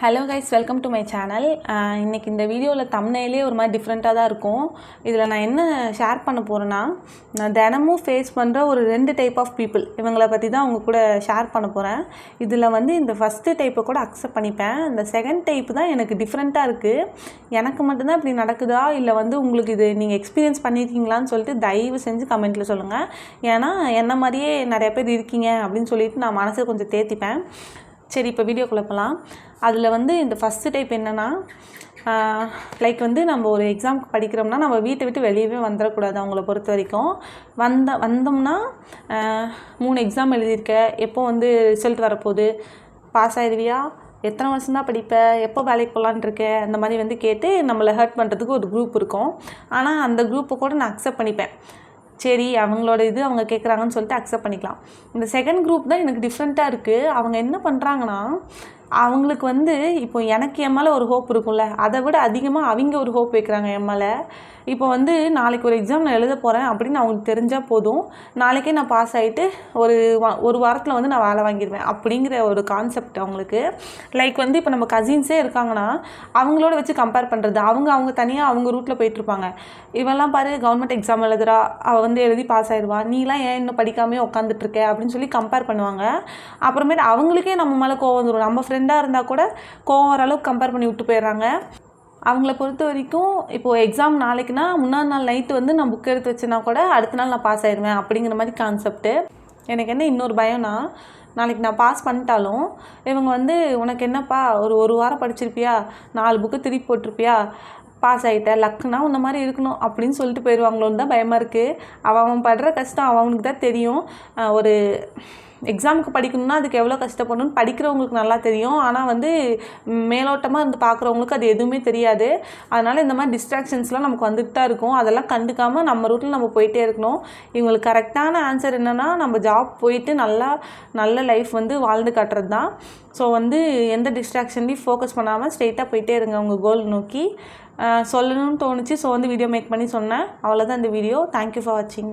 Hello guys welcome to my channel இன்றைக்கி இந்த வீடியோவில் தம்னையிலே ஒரு மாதிரி டிஃப்ரெண்ட்டாக தான் இருக்கும். இதில் நான் என்ன ஷேர் பண்ண போகிறேன்னா நான் தினமும் ஃபேஸ் பண்ணுற ஒரு ரெண்டு டைப் ஆஃப் பீப்புள் இவங்களை பற்றி தான் அவங்க கூட ஷேர் பண்ண போகிறேன் இதில் வந்து இந்த ஃபஸ்ட்டு டைப்பை கூட அக்செப்ட் பண்ணிப்பேன். இந்த செகண்ட் டைப் தான் எனக்கு டிஃப்ரெண்ட்டாக இருக்குது எனக்கு மட்டும்தான் இப்படி நடக்குதா? இல்லை வந்து உங்களுக்கு இது நீங்கள் எக்ஸ்பீரியன்ஸ் பண்ணியிருக்கீங்களான்னு சொல்லிட்டு தயவு செஞ்சு கமெண்ட்டில் சொல்லுங்கள் ஏன்னா என்ன மாதிரியே நிறைய பேர் இருக்கீங்க அப்படின்னு சொல்லிட்டு நான் மனசை கொஞ்சம் தேத்திப்பேன். சரி இப்போ வீடியோ குழப்பலாம் அதில் வந்து இந்த ஃபஸ்ட்டு டைப் என்னென்னா லைக் வந்து நம்ம ஒரு எக்ஸாம்க்கு படிக்கிறோம்னா நம்ம வீட்டை விட்டு வெளியவே வந்துடக்கூடாது அவங்கள பொறுத்த வரைக்கும். வந்த வந்தோம்னா மூணு எக்ஸாம் எழுதியிருக்க எப்போ வந்து ரிசல்ட் வரப்போகுது பாஸ் ஆயிடுவியா? எத்தனை வருஷம் தான் படிப்ப? எப்போ வேலைக்கு போகலான்ட்ருக்க அந்த மாதிரி வந்து கேட்டு நம்மளை ஹர்ட் பண்ணுறதுக்கு ஒரு குரூப் இருக்கும். ஆனால் அந்த குரூப்பை கூட நான் அக்செப்ட் பண்ணிப்பேன். சரி அவங்களோட இது அவங்க கேட்குறாங்கன்னு சொல்லிட்டு அக்செப்ட் பண்ணிக்கலாம். இந்த செகண்ட் குரூப் தான் எனக்கு டிஃப்ரெண்ட்டாக இருக்குது அவங்க என்ன பண்ணுறாங்கன்னா அவங்களுக்கு வந்து இப்போ எனக்கு என் மேலே ஒரு ஹோப் இருக்கும்ல. அதை விட அதிகமாக அவங்க ஒரு ஹோப் வைக்கிறாங்க என் மேலே. இப்போ வந்து நாளைக்கு ஒரு எக்ஸாம் நான் எழுத போகிறேன் அப்படின்னு அவங்களுக்கு தெரிஞ்சால் போதும். நாளைக்கே நான் பாஸ் ஆகிட்டு ஒரு வா- ஒரு வாரத்தில் வந்து நான் வேலை வாங்கிடுவேன் அப்படிங்கிற ஒரு கான்செப்ட் அவங்களுக்கு. லைக் வந்து இப்போ நம்ம கசின்ஸே இருக்காங்கன்னா அவங்களோட வச்சு கம்பேர் பண்ணுறது அவங்க அவங்க தனியாக அவங்க ரூட்டில் போயிட்டுருப்பாங்க இவெல்லாம் பாரு கவர்மெண்ட் எக்ஸாம் எழுதுறா அவள் வந்து எழுதி பாஸ் ஆயிடுவா. நீலாம் ஏன் இன்னும் படிக்காமே உட்காந்துட்ருக்க அப்படின்னு சொல்லி கம்பேர் பண்ணுவாங்க. அப்புறமேட்டு அவங்களுக்கே நம்ம மேலே கோவம் வந்துடும் நம்ம ஃப்ரெண்டாக இருந்தால் கூட கோவம் ஓரளவுக்கு கம்பேர் பண்ணி விட்டு போயிடுறாங்க. அவங்கள பொறுத்த வரைக்கும் இப்போது எக்ஸாம் நாளைக்குன்னா முன்னாடி நாள் நைட்டு வந்து நான் புக் எடுத்து வச்சேன்னா கூட அடுத்த நாள் நான் பாஸ் ஆயிடுவேன் அப்படிங்கிற மாதிரி கான்செப்ட்டு எனக்கு என்ன இன்னொரு பயம்னா நாளைக்கு நான் பாஸ் பண்ணிட்டாலும் இவங்க வந்து உனக்கு என்னப்பா ஒரு ஒரு வாரம் படிச்சிருப்பியா? நாலு புக்கு திருப்பி போட்டிருப்பியா? பாஸ் ஆகிட்ட லக்குனா உன்ன மாதிரி இருக்கணும் அப்படின்னு சொல்லிட்டு போயிடுவாங்களோன்னு தான் பயமாக இருக்குது அவன் அவன் படுற கஷ்டம் அவனுக்கு தான் தெரியும். ஒரு எக்ஸாமுக்கு படிக்கணும்னா அதுக்கு எவ்வளோ கஷ்டப்படணும்னு படிக்கிறவங்களுக்கு நல்லா தெரியும். ஆனால் வந்து மேலோட்டமாக இருந்து பார்க்குறவங்களுக்கு அது எதுவுமே தெரியாது. அதனால் இந்த மாதிரி டிஸ்ட்ராக்ஷன்ஸ்லாம் நமக்கு வந்துட்டு தான் இருக்கும். அதெல்லாம் கண்டுக்காமல் நம்ம ரூட்டில் நம்ம போயிட்டே இருக்கணும். இவங்களுக்கு கரெக்டான ஆன்சர் என்னென்னா நம்ம ஜாப் போயிட்டு நல்லா நல்ல லைஃப் வந்து வாழ்ந்து காட்டுறது தான். ஸோ வந்து எந்த டிஸ்ட்ராக்ஷன்லையும் ஃபோக்கஸ் பண்ணாமல் ஸ்ட்ரெயிட்டாக போயிட்டே இருங்க உங்கள் கோல் நோக்கி. சொல்லணும்னு தோணுச்சு. ஸோ வந்து வீடியோ மேக் பண்ணி சொன்னேன். அவ்வளோதான் இந்த வீடியோ தேங்க்யூ ஃபார் வாட்சிங்